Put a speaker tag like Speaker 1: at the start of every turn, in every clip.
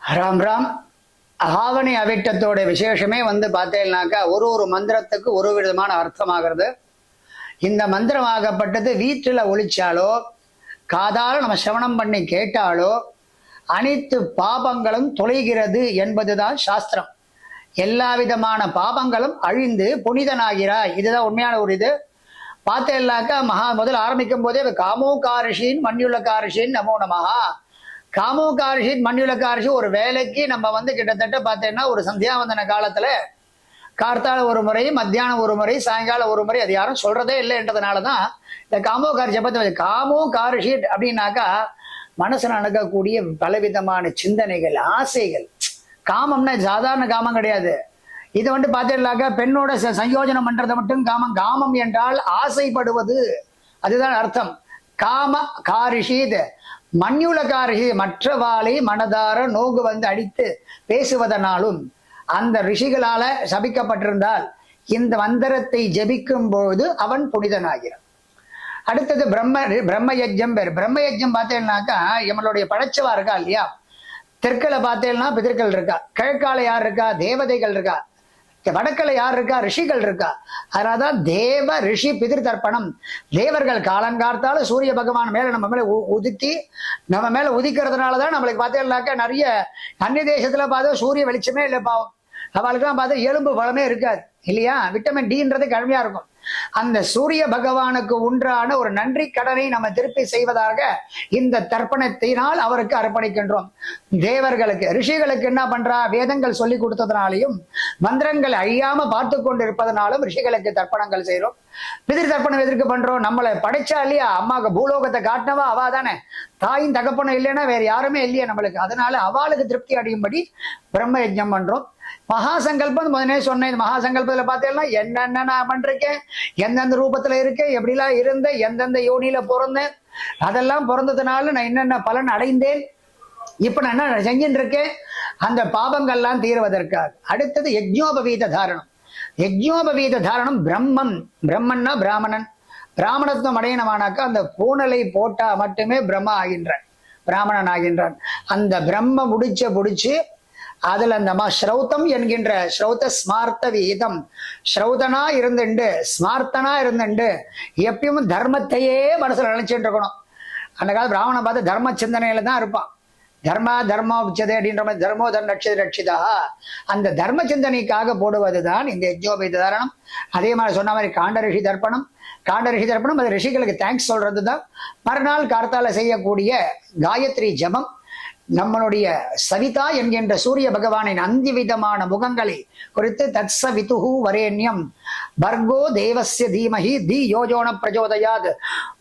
Speaker 1: ராம் ராம் ஆவணி அவிட்டத்தோட விசேஷமே வந்து பார்த்தேன்னாக்கா ஒரு ஒரு மந்திரத்துக்கு ஒரு விதமான அர்த்தமாகிறது. இந்த மந்திரம் ஆகப்பட்டது வீட்டில் ஒழிச்சாலோ காதால் நம்ம சிரவணம் பண்ணி கேட்டாலோ அனைத்து பாபங்களும் தொலைகிறது என்பதுதான் சாஸ்திரம். எல்லா விதமான பாபங்களும் அழிந்து புனிதனாகிறாய். இதுதான் உண்மையான ஒரு இது. பார்த்தேன்னாக்கா மகா முதல் ஆரம்பிக்கும் போதே காமோ காரிஷின் மண்யுள்ள காரிஷின் நமோ நமஹா. காமோ காரிஷின் மண்ணிலக்க காரிஷி ஒரு வேலைக்கு நம்ம வந்து கிட்டத்தட்ட பார்த்தேன்னா ஒரு சந்தியாவந்தன காலத்தில் கார்த்தால ஒரு முறை மத்தியானம் ஒரு முறை சாயங்காலம் ஒரு முறை அது யாரும் சொல்றதே இல்லைன்றதுனால தான் இந்த காமோ காரிஷியை ஜபத்தை காமோ காரிஷீட் அப்படின்னாக்கா மனசில் நடக்கக்கூடிய பலவிதமான சிந்தனைகள் ஆசைகள். காமம்னா சாதாரண காமம் கிடையாது. இது வந்து பார்த்தீங்கன்னாக்கா பெண்ணோட ச- சயோஜனம் பண்றது மட்டும் காமம். காமம் என்றால் ஆசைப்படுவது. அதுதான் அர்த்தம். காம காரிஷீத் மண்யுலகாரிகை மற்றவாளை மனதார நோகு வந்து அடித்து பேசுவதனாலும் அந்த ரிஷிகளால சபிக்கப்பட்டிருந்தால் இந்த மந்திரத்தை ஜபிக்கும் பொழுது அவன் புனிதனாகிறான். அடுத்தது பிரம்ம பிரம்ம யஜ்யம் பேர். பிரம்ம யஜ்யம் பார்த்தேன்னாக்கா நம்மளுடைய படைச்சவா இருக்கா இல்லையா? தெற்களை பார்த்தேன்னா பிதர்கள் இருக்கா? கிழக்கால யார் இருக்கா? தேவதைகள் இருக்கா? வடக்கில் யார் இருக்கா? ரிஷிகள் இருக்கா? அதனால தான் தேவ ரிஷி பிதிர் தர்ப்பணம் தேவர்கள் காலங்கார்த்தாலும் சூரிய பகவான் மேலே நம்ம மேலே உதித்தி நம்ம மேலே உதிக்கிறதுனால தான் நம்மளுக்கு பார்த்தேன்னாக்கா நிறைய அந்நிய தேசத்தில் பார்த்தா சூரிய வெளிச்சமே இல்லை பாவம். அவளுக்குலாம் பார்த்தா எலும்பு பலமே இருக்காது. இல்லையா? விட்டமின் டின்றது கடுமையாக இருக்கும். அந்த சூரிய பகவானுக்கு உண்டான ஒரு நன்றி கடனை நம்ம திருப்பி செய்வதாக இந்த தர்ப்பணத்தினால் அவருக்கு அர்ப்பணிக்கின்றோம். தேவர்களுக்கு ரிஷிகளுக்கு என்ன பண்றா? வேதங்கள் சொல்லி கொடுத்ததுனாலையும் மந்திரங்கள் அழியாம பார்த்து கொண்டு இருப்பதனாலும் ரிஷிகளுக்கு தர்ப்பணங்கள் செய்யறோம் பிதிர் தர்ப்பணம் எதற்கு பண்றோம்? நம்மளை படைச்சா இல்லையா? அம்மாவுக்கு பூலோகத்தை காட்டினவா? அவா தானே. தாயின் தகப்பனம் இல்லைன்னா வேற யாருமே இல்லையா நம்மளுக்கு. அதனால அவளுக்கு திருப்தி அடையும்படி பிரம்ம யஜ்ஞம் பண்றோம். மகா சங்கல்பம் முதனே சொன்னேன். இந்த மகா சங்கல்பத்துல பார்த்தேன்னா என்னென்ன நான் பண்ணிருக்கேன்? எந்தெந்த ரூபத்துல இருக்கேன் எப்படிலாம் இருந்தேன்? எந்தெந்த யோனியில் பிறந்தேன்? அதெல்லாம் பிறந்ததுனால நான் என்னென்ன பலன் அடைந்தேன்? இப்ப நான் என்ன செஞ்சுட்டு இருக்கேன்? அந்த பாபங்கள்லாம் தீர்வதற்காக அடுத்தது யஜ்ஞோபவீத தாரணம். யஜ்ஞோபவீத தாரணம் பிரம்மம். பிரம்மன்னா பிராமணன். பிராமணத்துவம் அடையணமானாக்கா அந்த பூனலை போட்டா மட்டுமே பிரம்ம ஆகின்றான் பிராமணன் ஆகின்றான். அந்த பிரம்ம முடிச்ச முடிச்சு அதுல நம்ம ஸ்ரௌதம் ஸ்ரௌத்தம் என்கின்ற ஸ்ரௌத ஸ்மார்த்த விகிதம் ஸ்ரௌதனா இருந்துண்டு ஸ்மார்த்தனா இருந்துண்டு. எப்பயும் தர்மத்தையே மனசுல நினைச்சிட்டு இருக்கணும். அந்த கால பிராமணன் பார்த்து தர்ம சிந்தனையில தான் இருப்பான். தர்மா தர்மா உச்சதே அப்படின்ற மாதிரி தர்மோ தர்ம ரட்சித ரட்சிதா. அந்த தர்ம சிந்தனைக்காக போடுவதுதான் இந்த யஜ்ஜோபேத தாரணம். அதே மாதிரி சொன்ன மாதிரி காண்டரிஷி தர்ப்பணம். காண்டரிஷி தர்ப்பணம் அது ரிஷிகளுக்கு தேங்க்ஸ் சொல்றது தான் மறுநாள் கார்த்தால செய்யக்கூடிய காயத்ரி ஜபம் நம்மளுடைய சவிதா என்கின்ற சூரிய பகவானின் அந்தி விதமான முகங்களை குறித்து தத்சவிதுகு வரேண்யம். பர்கோ தேவசிய தீமஹி தி யோஜோன பிரஜோதயாது.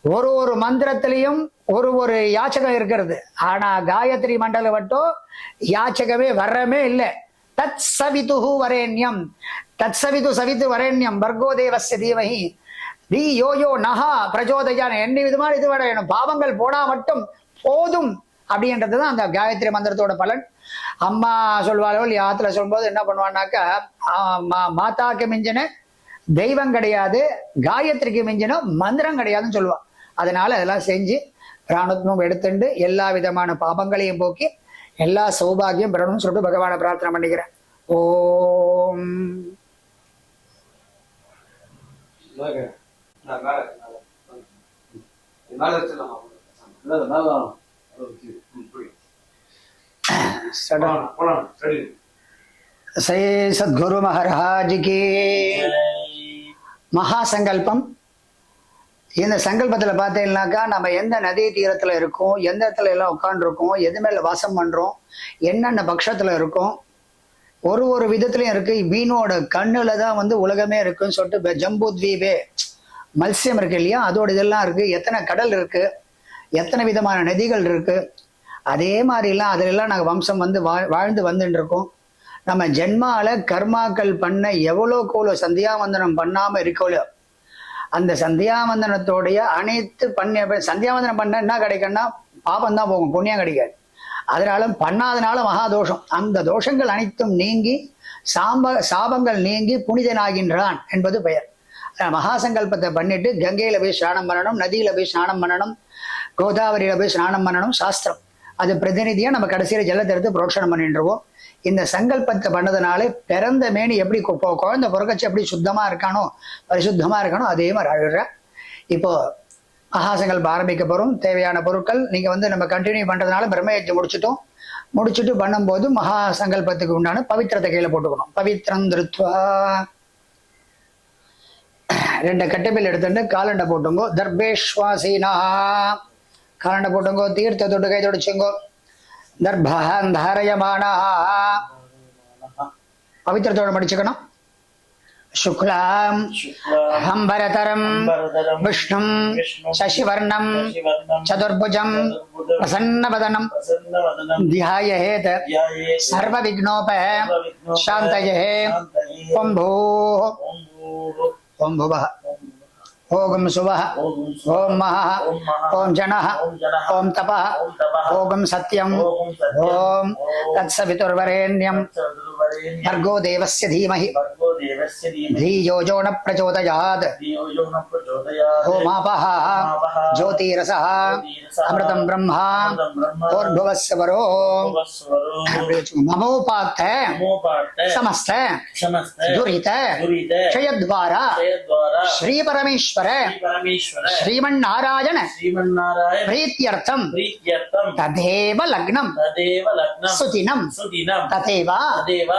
Speaker 1: ஒரு ஒரு மந்திரத்திலையும் ஒரு ஒரு யாச்சகம் இருக்கிறது. ஆனா காயத்ரி மண்டலம் மட்டும் யாச்சகமே வர்றமே இல்லை. தத் சவிதுஹு வரேண்யம். தத் சவிது சவிது வரேண்யம். பர்கோ தேவசிய தீமஹி தி யோயோ நகா பிரஜோதயான என்ன விதமான இது வேணும். பாவங்கள் போனா மட்டும் போதும். அப்படின்றது தான் அந்த காயத்ரி மந்திரத்தோட பலன். அம்மா சொல்வாளோ இல்லை சொல்லும்போது என்ன பண்ணுவான்னாக்கா மா- மாதாக்கு மிஞ்சின தெய்வம் கிடையாது காயத்ரிக்கு மிஞ்சின மந்திரம் கிடையாதுன்னு சொல்லுவான் அதனால அதெல்லாம் செஞ்சு பிராணத்மம் எடுத்துண்டு எல்லா விதமான பாபங்களையும் போக்கி எல்லா சௌபாகியம் பெறணும்னு சொல்லிட்டு பகவானை பிரார்த்தனை பண்ணிக்கிறேன். ஓம்.
Speaker 2: மேல மேல மேல.
Speaker 1: சே சத்குரு மகராஜிக்கு மகா சங்கல்பம் இந்த சங்கல்பத்தில் பார்த்தீங்கன்னாக்கா நம்ம எந்த நதி தீரத்தில் இருக்கோம் எந்த இடத்துல எல்லாம் உட்காந்துருக்கோம் எது மேல வாசம் பண்ணுறோம் என்னென்ன பட்சத்தில் இருக்கோம் ஒரு ஒரு விதத்துலையும் இருக்கு. மீனோட கண்ணில் தான் வந்து உலகமே இருக்குன்னு சொல்லிட்டு ஜம்பு தீபே இருக்கு இல்லையா? அதோட இதெல்லாம் இருக்கு. எத்தனை கடல் இருக்கு? எத்தனை விதமான நதிகள் இருக்கு? அதே மாதிரிலாம் அதிலெல்லாம் நாங்கள் வம்சம் வந்து வாழ் வாழ்ந்து வந்துட்டு இருக்கோம் நம்ம ஜென்மால கர்மாக்கள் பண்ண எவ்வளோக்கு எவ்வளோ சந்தியாவந்தனம் பண்ணாமல் இருக்கோலோ அந்த சந்தியாவந்தனத்தோடைய அனைத்து பண்ண சந்தியாவந்தனம் பண்ண என்ன கிடைக்கும்னா பாபம் தான் போகும் புண்ணியம் கிடைக்காது. அதனால பண்ணாதனால மகா தோஷம். அந்த தோஷங்கள் அனைத்தும் நீங்கி சாம்ப சாபங்கள் நீங்கி புனிதனாகின்றான் என்பது பெயர். மகாசங்கல்பத்தை மகா சங்கல்பத்தை பண்ணிட்டு கங்கையில போய் ஸ்நானம் பண்ணணும் நதியில போய் ஸ்நானம் பண்ணணும் கோதாவரியில் போய் ஸ்நானம் பண்ணணும் சாஸ்திரம். அது பிரதிநிதியாக நம்ம கடைசியில் ஜலத்தை எடுத்து புரோஷனம் பண்ணிட்டுருவோம். இந்த சங்கல்பத்தை பண்ணதுனாலே பிறந்த மேனி எப்படி குழந்தை பிறக்கச்சு எப்படி சுத்தமாக இருக்கானோ பரிசுத்தமாக இருக்கானோ அதே மாதிரி அழுகிற. இப்போ மகாசங்கல்பம் ஆரம்பிக்க போகிறோம் தேவையான பொருட்கள் நீங்கள் வந்து நம்ம கண்டினியூ பண்ணுறதுனால பிரம்மயத்தை முடிச்சுட்டோம். முடிச்சுட்டு பண்ணும்போது மகா சங்கல்பத்துக்கு உண்டான பவித்திரத்தை கையில் போட்டுக்கணும். பவித்ரம் திருத்வா. ரெண்டு கட்டைப்பில் எடுத்துட்டு காலண்டை போட்டுங்கோ. தர்பேஸ்வாசீனா ಕರ್ಣಪುಟುಂಗೋ ತೀರ್ಥ ದೊಡ್ಡ ಕೈ ತೊಡಚುಂಗೋ ದರ್ಭ ಧಾರಯಮಾಣ ಪವಿತ್ರತೋಡು ಮಡಿಚಕಣ शुक्लाम् विष्णुम् शशिवर्णम् चतुर्भुजम् प्रसन्नवदनम् ध्यायेत् सर्वविघ्नोप शान्तये पुम्भूः ओगम शुभः ओम महः ओम जनः ओम तपः ओगम सत्यम ओम तत्सवितुर्वरेण्यम। भर्गो देवस्य धीमहि। धीयो जो न प्रचोदयात्। होमापः ज्योतिरसः ब्रह्मा ओर्भुवस्य वरो। समस्त दुरित क्षयद्वारा श्री
Speaker 3: பரமேஸ்வர
Speaker 1: ஸ்ரீமன்
Speaker 3: நாராயண
Speaker 1: பிரீத்தியர்த்தம்.
Speaker 3: ததேவ
Speaker 1: லக்னம்.
Speaker 3: சுதினம்.
Speaker 1: ததேவா.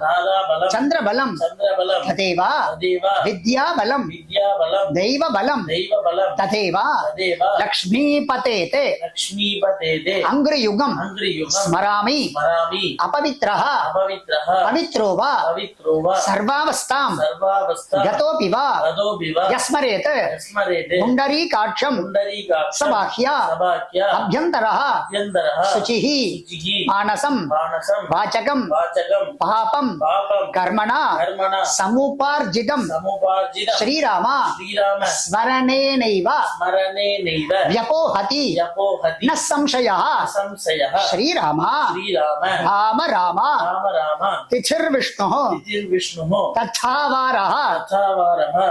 Speaker 3: தாராபலம்.
Speaker 1: சந்திரபலம்.
Speaker 3: ததேவா.
Speaker 1: வித்யாபலம்.
Speaker 3: தெய்வ
Speaker 1: பலம்
Speaker 3: ததேவா.
Speaker 1: லக்ஷ்மீபதே தே
Speaker 3: அங்கிரயுகம். ஸ்மராமி.
Speaker 1: அபவித்ரஹ.
Speaker 3: பவித்ரோ
Speaker 1: வா சர்வாவஸ்தாம்.
Speaker 3: கதோபி வா
Speaker 1: यस्मरेत् पुण्डरीकाक्षम्
Speaker 3: काक्षम
Speaker 1: सबाख्या
Speaker 3: अभ्यंतर
Speaker 1: शुचि।
Speaker 3: मानसम।
Speaker 1: वाचकम्।
Speaker 3: पापम।
Speaker 1: कर्मणा।
Speaker 3: समुपार्जितम्।
Speaker 1: श्रीराम। स्मरणेनैव। व्यपोहति। न संशय। श्रीराम। राम राम। तिथिर्विष्णुः। तथावारः।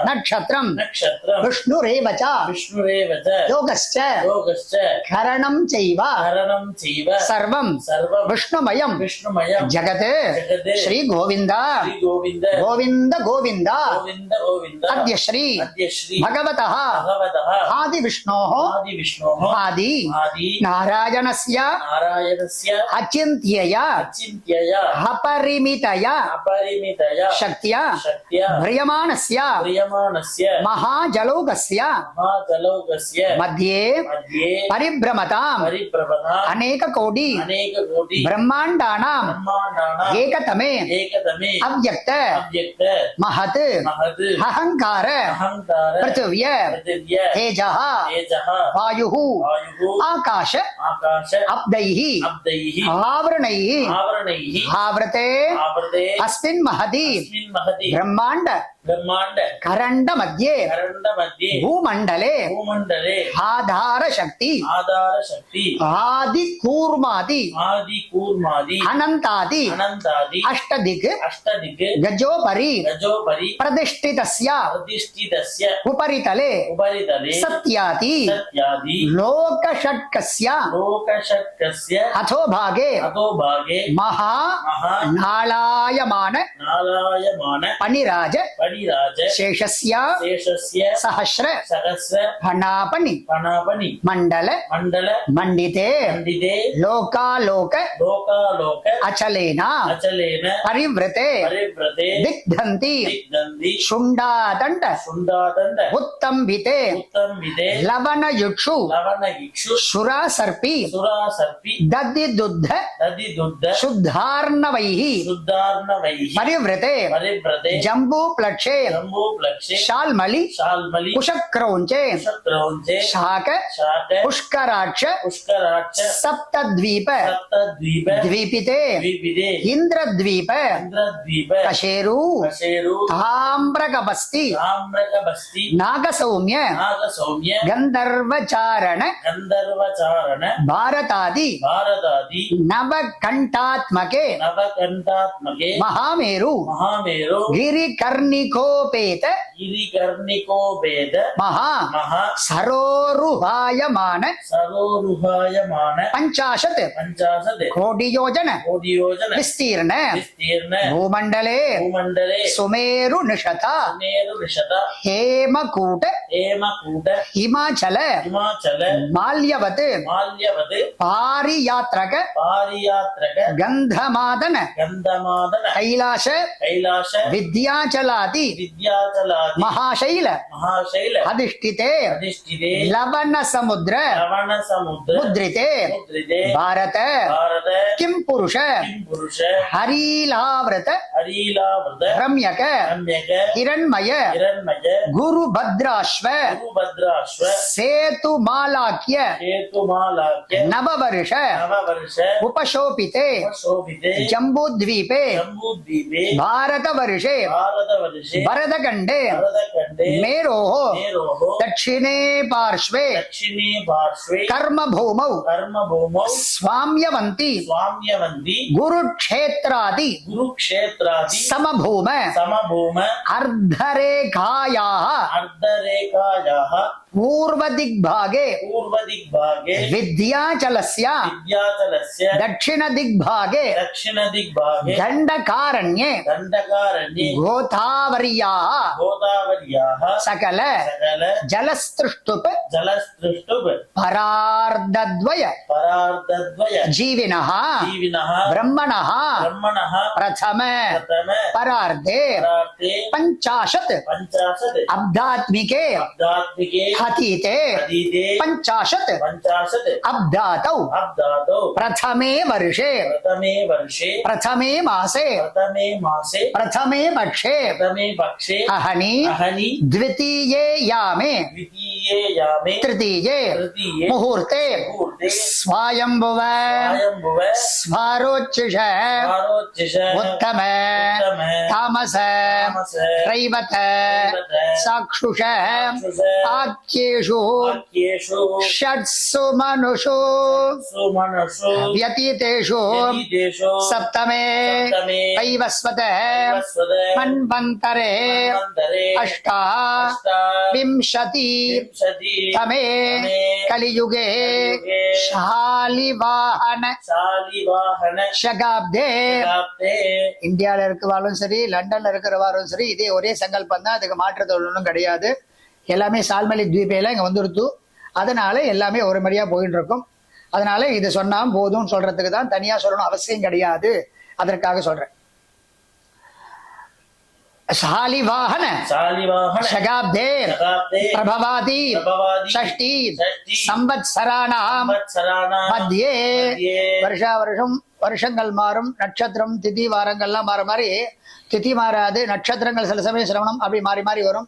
Speaker 3: नक्षत्रम।
Speaker 1: नक्षत्रं विष्णुरेव च।
Speaker 3: विष्णुरेव च।
Speaker 1: योगश्च।
Speaker 3: योगश्च।
Speaker 1: करणं चैव।
Speaker 3: हरणं चैव।
Speaker 1: सर्वं।
Speaker 3: सर्वं।
Speaker 1: विष्णुमयं।
Speaker 3: विष्णुमयं।
Speaker 1: जगत्।
Speaker 3: जगत्।
Speaker 1: श्रीगोविन्द।
Speaker 3: श्रीगोविन्द।
Speaker 1: गोविन्द गोविन्द।
Speaker 3: गोविन्द गोविन्द।
Speaker 1: अद्य श्री
Speaker 3: अद्य श्री
Speaker 1: भगवतः।
Speaker 3: भगवतः।
Speaker 1: आदिविष्णोः।
Speaker 3: आदिविष्णोः।
Speaker 1: आदि।
Speaker 3: आदि।
Speaker 1: नारायणस्य।
Speaker 3: नारायणस्य।
Speaker 1: अचिन्त्यया।
Speaker 3: अचिन्त्यया।
Speaker 1: अपरिमितया।
Speaker 3: अपरिमितया।
Speaker 1: शक्त्या।
Speaker 3: शक्त्या।
Speaker 1: ह्रियमाणस्य
Speaker 3: क्रियमाणस्य
Speaker 1: महाजलौकस्य
Speaker 3: महाजलौकस्य
Speaker 1: मध्ये
Speaker 3: मध्ये
Speaker 1: परिभ्रमताम्
Speaker 3: परिप्रभना
Speaker 1: अनेककोटि
Speaker 3: अनेककोटि
Speaker 1: ब्रह्माण्डानां
Speaker 3: ब्रह्माण्डानां
Speaker 1: एकतमे
Speaker 3: एकतमे
Speaker 1: अव्यक्त
Speaker 3: अव्यक्त
Speaker 1: महत्
Speaker 3: महत्
Speaker 1: अहङ्कार
Speaker 3: अहङ्कार
Speaker 1: पृथिव्य
Speaker 3: पृथिव्य
Speaker 1: तेजः
Speaker 3: तेजः
Speaker 1: वायुः
Speaker 3: वायुः
Speaker 1: आकाश
Speaker 3: आकाश
Speaker 1: अब्दैः
Speaker 3: अब्दैः
Speaker 1: आवरणैः
Speaker 3: आवरणैः
Speaker 1: आवृते
Speaker 3: आवृते
Speaker 1: अस्मिन् महति
Speaker 3: अस्मिन् महति
Speaker 1: ब्रह्माण्ड
Speaker 3: ब्रह्मांड
Speaker 1: करंड मध्ये
Speaker 3: भूमंडले भूमंडले
Speaker 1: आधार
Speaker 3: शक्ति
Speaker 1: आधार
Speaker 3: शक्ति
Speaker 1: आदि कूर्मादि
Speaker 3: आदि कूर्मादि
Speaker 1: अनंतादि
Speaker 3: अनंतादि
Speaker 1: अष्टदिग
Speaker 3: अष्टदिग
Speaker 1: गजोपरि
Speaker 3: गजोपरि
Speaker 1: प्रतिष्ठितस्य
Speaker 3: प्रतिष्ठितस्य
Speaker 1: उपरितले
Speaker 3: उपरितले
Speaker 1: सत्यादि
Speaker 3: सत्यादि
Speaker 1: लोक
Speaker 3: षट्कस्य लोक षट्कस्य
Speaker 1: अथो भागे
Speaker 3: अथो भागे
Speaker 1: महा
Speaker 3: महा
Speaker 1: नालायमान
Speaker 3: नालायमान
Speaker 1: पणिराज पणि
Speaker 3: परिराज
Speaker 1: शेषस्य
Speaker 3: शेषस्य
Speaker 1: सहस्र
Speaker 3: सहस्र
Speaker 1: फणापनि
Speaker 3: फणापनि
Speaker 1: मण्डल
Speaker 3: मण्डल
Speaker 1: मण्डिते
Speaker 3: खण्डिते
Speaker 1: लोकालोक
Speaker 3: लोकालोक
Speaker 1: अचलेन
Speaker 3: अचलेन
Speaker 1: परिवृते
Speaker 3: परिव्रते
Speaker 1: दिग्धन्ति
Speaker 3: दिग्दन्ति
Speaker 1: शुण्डादण्ड
Speaker 3: शुण्डादण्ड
Speaker 1: उत्तम्भिते
Speaker 3: उत्तम्बिते
Speaker 1: लवणयुक्षु
Speaker 3: लवणगिक्षु
Speaker 1: शुरासर्पि
Speaker 3: सुरासर्पि
Speaker 1: दधिदुग्ध
Speaker 3: दधिदुग्ध
Speaker 1: शुद्धार्णवैः
Speaker 3: शुद्धार्णवैः
Speaker 1: परिवृते
Speaker 3: परिव्रते
Speaker 1: जम्बूप्लक्षे
Speaker 3: जम्बूप्लक्षे
Speaker 1: शाल्मलि।
Speaker 3: शाल्मलि।
Speaker 1: कुशक्रौञ्चे
Speaker 3: कुशक्रौञ्चे
Speaker 1: शाक।
Speaker 3: शाक।
Speaker 1: पुष्कराक्ष।
Speaker 3: पुष्कराक्ष।
Speaker 1: सप्तद्वीप।
Speaker 3: सप्तद्वीप।
Speaker 1: द्वीपिते।
Speaker 3: द्वीपिते।
Speaker 1: इन्द्रद्वीप
Speaker 3: इन्द्रद्वीप
Speaker 1: कशेरु।
Speaker 3: कशेरु।
Speaker 1: ताम्रकबस्ति।
Speaker 3: ताम्रकबस्ति।
Speaker 1: नागसौम्य।
Speaker 3: नागसौम्य।
Speaker 1: गन्धर्वचारण।
Speaker 3: गन्धर्वचारण।
Speaker 1: भारतादि।
Speaker 3: भारतादि।
Speaker 1: नवकण्ठात्मके।
Speaker 3: नवकण्ठात्मके।
Speaker 1: महामेरु।
Speaker 3: महामेरु।
Speaker 1: गिरिकर्णिकोपेत
Speaker 3: கர்ணிகோபேத இரிகர்ணிகோபேத.
Speaker 1: மகா.
Speaker 3: மகா.
Speaker 1: சரோருஹாயமான
Speaker 3: சரோருஹாயமான
Speaker 1: பஞ்சாசத்.
Speaker 3: பஞ்சாசத்.
Speaker 1: கோடியோஜன.
Speaker 3: கோடியோஜன.
Speaker 1: விஸ்தீர்ண.
Speaker 3: விஸ்தீர்ண.
Speaker 1: பூமண்டலே.
Speaker 3: பூமண்டலே.
Speaker 1: சுமேரு நிஷதா.
Speaker 3: சுமேரு நிஷதா.
Speaker 1: ஹேமகூட.
Speaker 3: ஹேமகூட.
Speaker 1: ஹிமாச்சல
Speaker 3: ஹிமாச்சல
Speaker 1: மால்யவத்.
Speaker 3: மால்யவத்.
Speaker 1: பாரியாத்ரக.
Speaker 3: பாரியாத்ரக.
Speaker 1: கந்தமாதன.
Speaker 3: கந்தமாதன.
Speaker 1: கைலாச
Speaker 3: கைலாச
Speaker 1: வித்யாச்சலாதி.
Speaker 3: विद्याचलादि
Speaker 1: மகாசைல
Speaker 3: महाशैल
Speaker 1: அதிஷ்டிதே
Speaker 3: अधिष्ठिते
Speaker 1: லவண சமுத்திர
Speaker 3: लवण समुद्र
Speaker 1: முத்ரிதே
Speaker 3: मुद्रिते
Speaker 1: பாரத
Speaker 3: भारत
Speaker 1: கிம் புருஷ
Speaker 3: किं पुरुष
Speaker 1: ஹரீலாவிரத
Speaker 3: हरीलावृत
Speaker 1: ரம்யக
Speaker 3: रम्यक
Speaker 1: ஹிரண்மய
Speaker 3: हिरण्मय
Speaker 1: குரு பத்ராஸ்வ
Speaker 3: गुरुभद्राश्व
Speaker 1: சேது மாலாக்கிய
Speaker 3: हेतुमालाक्य
Speaker 1: நவவருஷ
Speaker 3: नववर्ष
Speaker 1: உபசோபிதே
Speaker 3: शोभिते
Speaker 1: ஜம்பூத்வீபே
Speaker 3: जम्बूद्वीपे
Speaker 1: பாரத வருஷே
Speaker 3: भारतवर्षे
Speaker 1: भरदखण्डे
Speaker 3: मेरो।
Speaker 1: दक्षिणे पार्श्वे।
Speaker 3: दक्षिणे पार्श्वे।
Speaker 1: कर्म
Speaker 3: भूम
Speaker 1: कर्म
Speaker 3: भूम
Speaker 1: स्वाम्यवंती
Speaker 3: स्वाम्यवंती
Speaker 1: गुरु
Speaker 3: क्षेत्रादि गुरु क्षेत्रादि सम भूम सम भूम
Speaker 1: अर्धरेखाया।
Speaker 3: अर्धरेखाया।
Speaker 1: पूर्वदिग्भागे।
Speaker 3: पूर्वदिग्भागे।
Speaker 1: विद्याचलस्य।
Speaker 3: विद्याचलस्य।
Speaker 1: दक्षिणदिग्भागे।
Speaker 3: दक्षिणदिग्भागे।
Speaker 1: दण्डकारण्ये।
Speaker 3: दण्डकारण्ये।
Speaker 1: गोदावर्याः।
Speaker 3: गोदावर्याः।
Speaker 1: सकल।
Speaker 3: सकल।
Speaker 1: जलस्तृष्टुप्
Speaker 3: जलस्तृष्टुप्
Speaker 1: परार्धद्वय।
Speaker 3: परार्धद्वय।
Speaker 1: जीविनः।
Speaker 3: जीविनः।
Speaker 1: ब्रह्मणः।
Speaker 3: ब्रह्मणः।
Speaker 1: प्रथम।
Speaker 3: प्रथम।
Speaker 1: परार्धे।
Speaker 3: परार्थे
Speaker 1: पञ्चाशत्।
Speaker 3: पञ्चाशत्।
Speaker 1: अब्धात्मिके।
Speaker 3: अब्दात्मिके अतीते
Speaker 1: पञ्चाशत्
Speaker 3: अब्दात
Speaker 1: प्रथमे वर्षे।
Speaker 3: प्रथमे
Speaker 1: मासे।
Speaker 3: प्रथमे
Speaker 1: पक्षे।
Speaker 3: पक्षे।
Speaker 1: अहनि। द्वितीये यामे। तृतीये मुहूर्ते।
Speaker 3: स्वायंभुव स्वारोचिष
Speaker 1: उत्तम। तामस। त्रैवत। साक्षुष आख्येषु। षट्सु मनुषु। व्यतीतेषु। सप्तमे।
Speaker 3: कैवस्वत
Speaker 1: मन्वन्तरे। अष्टा। विंशति। तमे கலியுகே
Speaker 3: ஷாலிவாகன
Speaker 1: ஷாலிவாகன
Speaker 3: ஷகாப்தே
Speaker 1: இந்தியாவில் இருக்கிறவாலும் சரி லண்டன்ல இருக்கிறவாரும் சரி இதே ஒரே சங்கல்பம் தான். அதுக்கு மாற்றுதல் ஒன்றும் கிடையாது. எல்லாமே சால்மலி தீபையில இங்கே வந்துருத்து. அதனால எல்லாமே ஒரு மாதிரியாக போயிட்டு இருக்கும் அதனால இது சொன்னால் போதும்னு சொல்றதுக்கு தான் தனியா சொல்லணும் அவசியம் கிடையாது. அதற்காக சொல்றேன்.
Speaker 3: शालिवाहन
Speaker 1: शगाब्दे
Speaker 3: प्रभवादी षष्टी संवत्सराणाम
Speaker 1: மத்தியே வருஷா வருஷம் வருஷங்கள் மாறும் நட்சத்திரம் திதி வாரங்கள்லாம் மாற மாதிரி திதி மாறாது நட்சத்திரங்கள் சில சமயம் சிரவணம் அப்படி மாறி மாறி வரும்.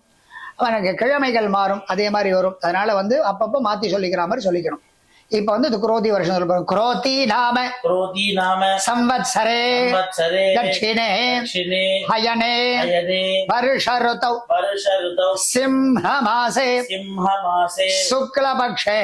Speaker 1: எனக்கு கிழமைகள் மாறும் அதே மாதிரி வரும். அதனால வந்து அப்பப்போ மாற்றி சொல்லிக்கிற மாதிரி சொல்லிக்கணும். இப்ப வந்து இது குரோதி வருஷம் சொல்ல போறோம் குரோதி நாம
Speaker 3: क्रोधी नाम
Speaker 1: சம்வத்சரே
Speaker 3: संवत्सरे
Speaker 1: தட்சிணே
Speaker 3: दक्षिणे
Speaker 1: ஹயனே
Speaker 3: अयने
Speaker 1: வருஷ ருத்தௌ
Speaker 3: वर्ष ऋतौ
Speaker 1: சிம்ம மாசே
Speaker 3: सिंहमासे
Speaker 1: சுக்லபக்ஷே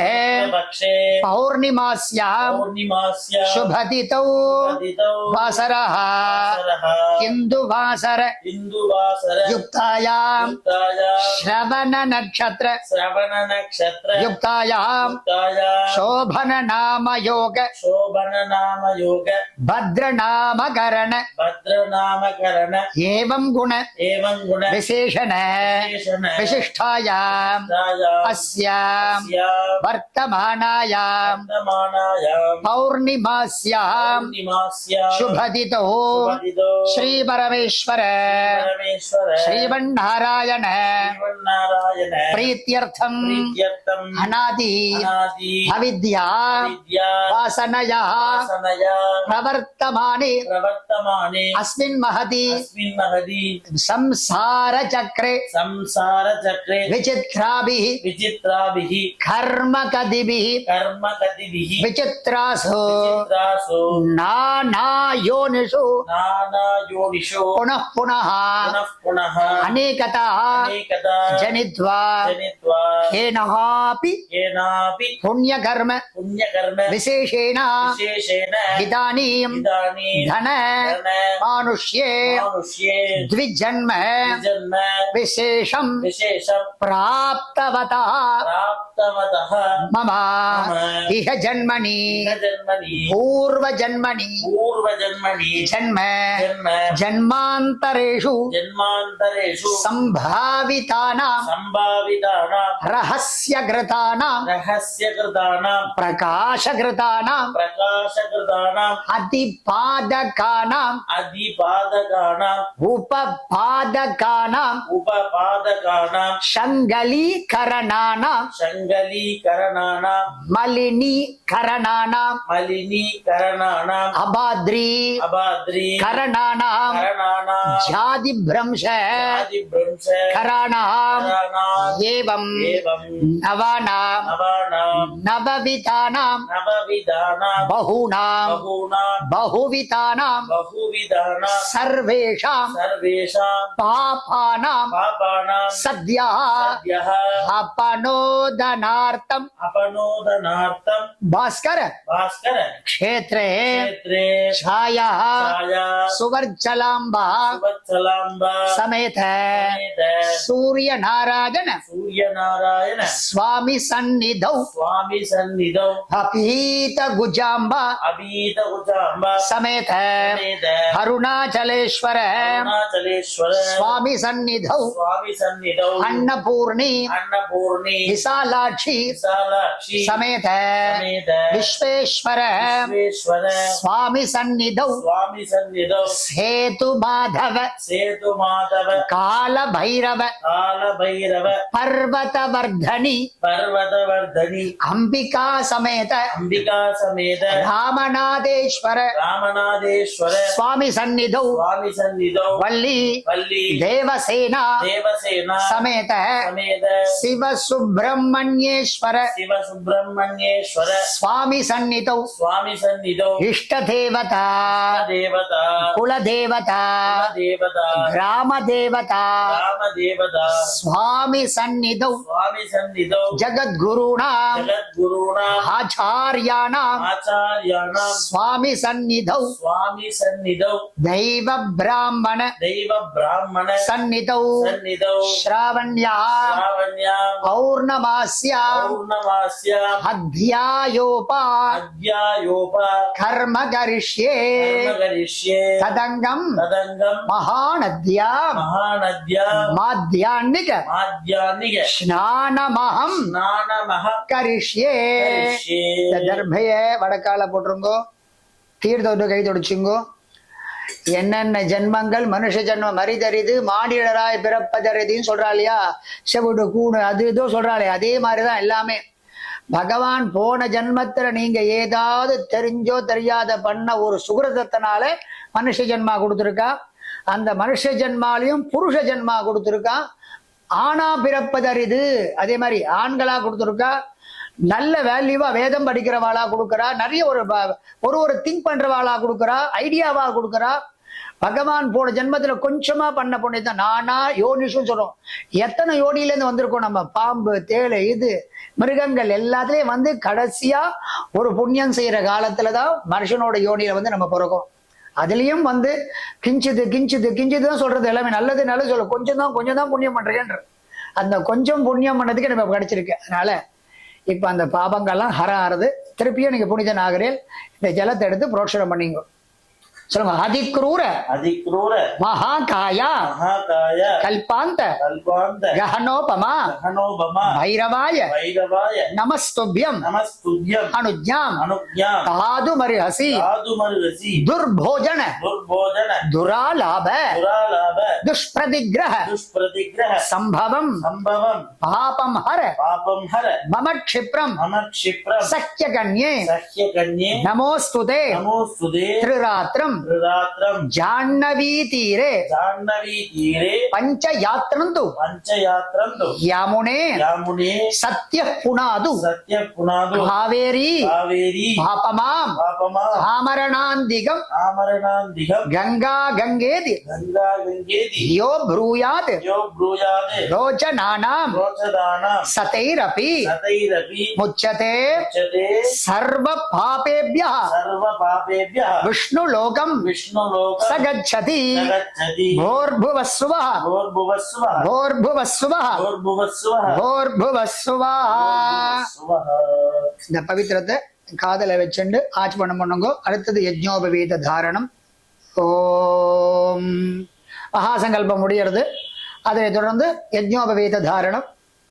Speaker 3: पक्षे
Speaker 1: பௌர்ணிமாஸ்யாம்
Speaker 3: पौर्णिमास्य
Speaker 1: சுபதிதௌ
Speaker 3: पतितौ
Speaker 1: வாசரः
Speaker 3: वासरः
Speaker 1: இந்து வாசர
Speaker 3: इन्दुवासर
Speaker 1: युक्तायां
Speaker 3: युक्तायां
Speaker 1: श्रवण नक्षत्र
Speaker 3: श्रवण नक्षत्र
Speaker 1: युक्तायां
Speaker 3: युक्तायां
Speaker 1: शोभन नाम योग
Speaker 3: शोभन नाम योग
Speaker 1: भद्र नाम करण
Speaker 3: भद्र नामकरण
Speaker 1: एवं गुण।
Speaker 3: एवं गुण।
Speaker 1: विशेषण।
Speaker 3: विशेषण।
Speaker 1: विशिष्टायां।
Speaker 3: विशिष्टायाम्
Speaker 1: अस्यां।
Speaker 3: अस्याम्
Speaker 1: वर्तमानायां।
Speaker 3: वर्तमानायाम्
Speaker 1: शुभदितो।
Speaker 3: शुभदितो।
Speaker 1: श्रीपरमेश्वर।
Speaker 3: परमेश्वर
Speaker 1: श्रीमन्नारायण
Speaker 3: श्रीमन्नारायण
Speaker 1: प्रीत्यर्थम् अनादि। अविद्या
Speaker 3: विद्या।
Speaker 1: वासनया। प्रवर्तमाने।
Speaker 3: प्रवर्तमाने।
Speaker 1: अस्मिन् महति।
Speaker 3: अस्मिन् महति।
Speaker 1: संसारचक्रे।
Speaker 3: संसारचक्रे।
Speaker 1: विचित्राभिः।
Speaker 3: विचित्राभिः।
Speaker 1: कर्मकदिभिः।
Speaker 3: कर्मगतिभिः
Speaker 1: विचित्रासु।
Speaker 3: विचित्रासु।
Speaker 1: नानायोनिषु।
Speaker 3: नानायोनिषु।
Speaker 1: पुनः पुनः।
Speaker 3: पुनः पुनः।
Speaker 1: अनेकता।
Speaker 3: अनेकदा
Speaker 1: जनित्वा।
Speaker 3: जनित्वा।
Speaker 1: केनापि
Speaker 3: केनापि
Speaker 1: पुण्यकर्म।
Speaker 3: पुण्यकर्म विशेष विशेषेण
Speaker 1: मम इह जन्मनि पूर्वजन्मनि
Speaker 3: पूर्वजन्मनि
Speaker 1: जन्म जन्मान्तरेषु
Speaker 3: जन्मान्तरेषु
Speaker 1: सम्भावितानां
Speaker 3: सम्भावितानां
Speaker 1: रहस्यकृतानां
Speaker 3: रहस्यकृतानां
Speaker 1: பிரகாசகிருதானாம்.
Speaker 3: பிரகாசகிருதானாம்.
Speaker 1: அதிபாதகானாம்.
Speaker 3: அதிபாதகானாம்.
Speaker 1: உபபாதகானாம்.
Speaker 3: உபபாதகானாம்.
Speaker 1: சங்கலீகரணானாம்.
Speaker 3: சங்கலீகரணானாம்.
Speaker 1: மலினீகரணானாம்.
Speaker 3: மலினீகரணானாம்.
Speaker 1: அபாத்ரி.
Speaker 3: அபாத்ரி.
Speaker 1: கரணானாம்.
Speaker 3: கரணானாம்.
Speaker 1: ஜாதி
Speaker 3: பிரம்ச
Speaker 1: ஜாதி
Speaker 3: பிரம்ச
Speaker 1: கரணாம்
Speaker 3: ஏவம்.
Speaker 1: ஏவம்.
Speaker 3: நவானாம். நவானாம். நவவி.
Speaker 1: नवविधानाम्।
Speaker 3: नवविधानां
Speaker 1: बहूनाम्।
Speaker 3: बहूनां
Speaker 1: बहुविधानाम्।
Speaker 3: बहुविधानां
Speaker 1: सर्वेषाम्।
Speaker 3: सर्वेषां
Speaker 1: पापानाम्।
Speaker 3: पापानां
Speaker 1: सद्यः।
Speaker 3: सद्यः।
Speaker 1: अपनोदनार्थम्।
Speaker 3: अपनोदनार्थं
Speaker 1: भास्कर।
Speaker 3: भास्कर।
Speaker 1: क्षेत्रे।
Speaker 3: क्षेत्रे।
Speaker 1: छायाः। सुवर्चलाम्बा।
Speaker 3: सुवत्सलाम्बा
Speaker 1: समेत।
Speaker 3: समेत।
Speaker 1: सूर्यनारायण।
Speaker 3: सूर्यनारायण।
Speaker 1: स्वामी सन्निधौ।
Speaker 3: स्वामी सन्निधौ
Speaker 1: अपीत गुजाम्बा।
Speaker 3: अभीत उजाम्बा
Speaker 1: समेत
Speaker 3: समेत
Speaker 1: अरुणाचलेश्वर
Speaker 3: अरुणाचलेश्वर
Speaker 1: स्वामी सन्निधौ।
Speaker 3: स्वामी सन्निधौ।
Speaker 1: अन्नपूर्णी।
Speaker 3: अन्नपूर्णी।
Speaker 1: विशालाक्षी।
Speaker 3: विशालाक्षी।
Speaker 1: समेत
Speaker 3: समेत
Speaker 1: विश्वेश्वर
Speaker 3: विश्वेश्वर
Speaker 1: स्वामी सन्निधौ।
Speaker 3: स्वामी सन्निधौ।
Speaker 1: सेतु माधव।
Speaker 3: सेतु माधव।
Speaker 1: काल भैरव
Speaker 3: काल भैरव
Speaker 1: पर्वत
Speaker 3: वर्धनी पर्वत वर्धनी
Speaker 1: अंबिका समेत
Speaker 3: अंबिका समेत
Speaker 1: रामनाथेश्वर।
Speaker 3: रामनाथेश्वर।
Speaker 1: स्वामी सन्निधौ
Speaker 3: स्वामी सन्निधौ
Speaker 1: वल्ली।
Speaker 3: वल्ली।
Speaker 1: देवसेना।
Speaker 3: देवसेना।
Speaker 1: समेत।
Speaker 3: समेत।
Speaker 1: शिव सुब्रह्मण्येश्वर
Speaker 3: शिव सुब्रह्मण्येश्वर
Speaker 1: स्वामी सन्निधौ
Speaker 3: स्वामी सन्निधौ
Speaker 1: इष्ट देवता
Speaker 3: देवता
Speaker 1: कुलदेवता।
Speaker 3: देवता देवता
Speaker 1: ग्राम देवता
Speaker 3: राम देवता
Speaker 1: स्वामी सन्निधौ
Speaker 3: स्वामी सन्निधौ
Speaker 1: जगद्गुरुणा।
Speaker 3: जगद्गुरूणाम्
Speaker 1: आचार्याणाम्।
Speaker 3: आचार्याणाम्।
Speaker 1: स्वामी सन्निधौ
Speaker 3: स्वामी सन्निधौ
Speaker 1: दैव ब्राह्मण
Speaker 3: दैव ब्राह्मण
Speaker 1: सन्निधौ।
Speaker 3: सन्निधौ।
Speaker 1: श्रावण्या
Speaker 3: श्रावण्या
Speaker 1: पौर्णमास्या
Speaker 3: पौर्णमास्या
Speaker 1: अध्यायोपा।
Speaker 3: अध्यायोपा।
Speaker 1: कर्म करिष्ये
Speaker 3: कर्म करिष्ये
Speaker 1: तदङ्गम् महानद्या
Speaker 3: महानद्या माध्यान्निक
Speaker 1: माध्यान्निक
Speaker 3: करिष्ये।
Speaker 1: இந்த தர்பைய வடக்கால போட்டுருங்கோ. தீர்த்தோட்டு கை தொடிச்சுங்கோ. என்னென்ன ஜென்மங்கள் மனுஷ ஜென்மம் மரிதறிது மானிடராய் பிறப்பதறிதுன்னு சொல்றா இல்லையா செவிடு கூணு அது இதோ சொல்றாளே. அதே மாதிரிதான் எல்லாமே. பகவான் போன ஜென்மத்துல நீங்க ஏதாவது தெரிஞ்சோ தெரியாத பண்ண ஒரு சுகிருதத்தினால மனுஷ ஜென்மா கொடுத்துருக்கா. அந்த மனுஷ ஜென்மாலையும் புருஷ ஜென்மா கொடுத்துருக்கா. ஆணா பிறப்பதறிது. அதே மாதிரி ஆண்களா கொடுத்துருக்கா. நல்ல வேல்யூவா வேதம் படிக்கிறவாளா கொடுக்கறா நிறைய ஒரு ப- ஒரு ஒரு திங்க் பண்றவாளா கொடுக்கறா ஐடியாவா கொடுக்கறா. பகவான் போன ஜென்மத்துல கொஞ்சமா பண்ண புண்ணியத்தான் நானா யோனிஷும் சொல்றோம். எத்தனை யோனில இருந்து வந்திருக்கோம் நம்ம? பாம்பு தேலை இது மிருகங்கள் எல்லாத்துலயும் வந்து கடைசியா ஒரு புண்ணியம் செய்யற காலத்துலதான் மனுஷனோட யோனியில வந்து நம்ம பிறக்கும். அதுலயும் வந்து கிஞ்சிது கிஞ்சிது கிஞ்சிது தான் சொல்றது எல்லாமே நல்லது நல்லது சொல்ல. கொஞ்சம் தான் கொஞ்சம் தான் புண்ணியம் பண்றேன்ற. அந்த கொஞ்சம் புண்ணியம் பண்ணதுக்கு நம்ம கிடைச்சிருக்கு அதனால இப்போ அந்த பாபங்கள்லாம் ஹர ஆறுது திருப்பியும் நீங்கள் புனித நாகரில் இந்த ஜலத்தை எடுத்து புரோட்சனம் பண்ணிங்க. சொல்லுங்க அதிக்ரூர
Speaker 3: अधिक्रूर
Speaker 1: மகாகாயா
Speaker 3: महाकाय
Speaker 1: கல்பாந்த
Speaker 3: कल्पान्त
Speaker 1: கஹனோபமா
Speaker 3: गहनोपमा
Speaker 1: பைரவாய
Speaker 3: भैरवाय
Speaker 1: நமஸ்துபியம்
Speaker 3: नमस्तुभ्यम्
Speaker 1: அனுஜாம்
Speaker 3: अनुज्ञां
Speaker 1: தாதுமரிஹசி
Speaker 3: साधुमर्हसि
Speaker 1: துர்போஜன
Speaker 3: दुर्बोधन
Speaker 1: துராலாப
Speaker 3: दुरालाभ
Speaker 1: துஷ்பிரதிகிரக
Speaker 3: दुष्प्रतिग्रह
Speaker 1: சம்பவம்
Speaker 3: सम्भवम्
Speaker 1: பாபம் ஹர
Speaker 3: पापं हर
Speaker 1: மம க்ஷிப்ரம்
Speaker 3: मम क्षिप्रम्
Speaker 1: சக்கியகன்யே
Speaker 3: सह्यकन्ये
Speaker 1: நமோஸ்துதே
Speaker 3: नमोऽस्तु ते
Speaker 1: திருராத்திரம்
Speaker 3: जाह्नवी
Speaker 1: तीरे जाह्नवी
Speaker 3: तीरे पंच
Speaker 1: यात्रंतु
Speaker 3: पंच
Speaker 1: यात्रंतु यामुने
Speaker 3: यामुने सत्य
Speaker 1: पुनादु
Speaker 3: सत्य
Speaker 1: पुनादु
Speaker 3: भापमाम
Speaker 1: भापमाम
Speaker 3: आमरणांदिगम
Speaker 1: गंगा गंगेदि
Speaker 3: गंगा गंगेदि
Speaker 1: यो ब्रूयात्
Speaker 3: यो ब्रूयात्
Speaker 1: रोचनानाम
Speaker 3: रोचनानाम
Speaker 1: सतैरपि
Speaker 3: सतैरपि
Speaker 1: मुच्यते
Speaker 3: मुच्यते
Speaker 1: सर्व पापेभ्यः
Speaker 3: सर्व पापेभ्यः
Speaker 1: विष्णु லோகம்
Speaker 3: விஷ்ணுலோகம்
Speaker 1: சகச்சதி
Speaker 3: சகச்சதி
Speaker 1: भोर्भुवस्सुवः
Speaker 3: भोर्भुवस्वः
Speaker 1: भोर्भुवस्सुवः
Speaker 3: भोर्भुवस्वः
Speaker 1: भोर्भुवस्सुवः
Speaker 3: भोर्भुवस्वः
Speaker 1: இந்த பவித்திரத்தை காதல வச்சுண்டு ஆச்மனம் பண்ணுங்க அடுத்தது யஜ்ஞோபவீத தாரணம் ஓம் மகாசங்கல்பம் முடியறது அதை தொடர்ந்து யஜ்ஞோபவீத தாரணம்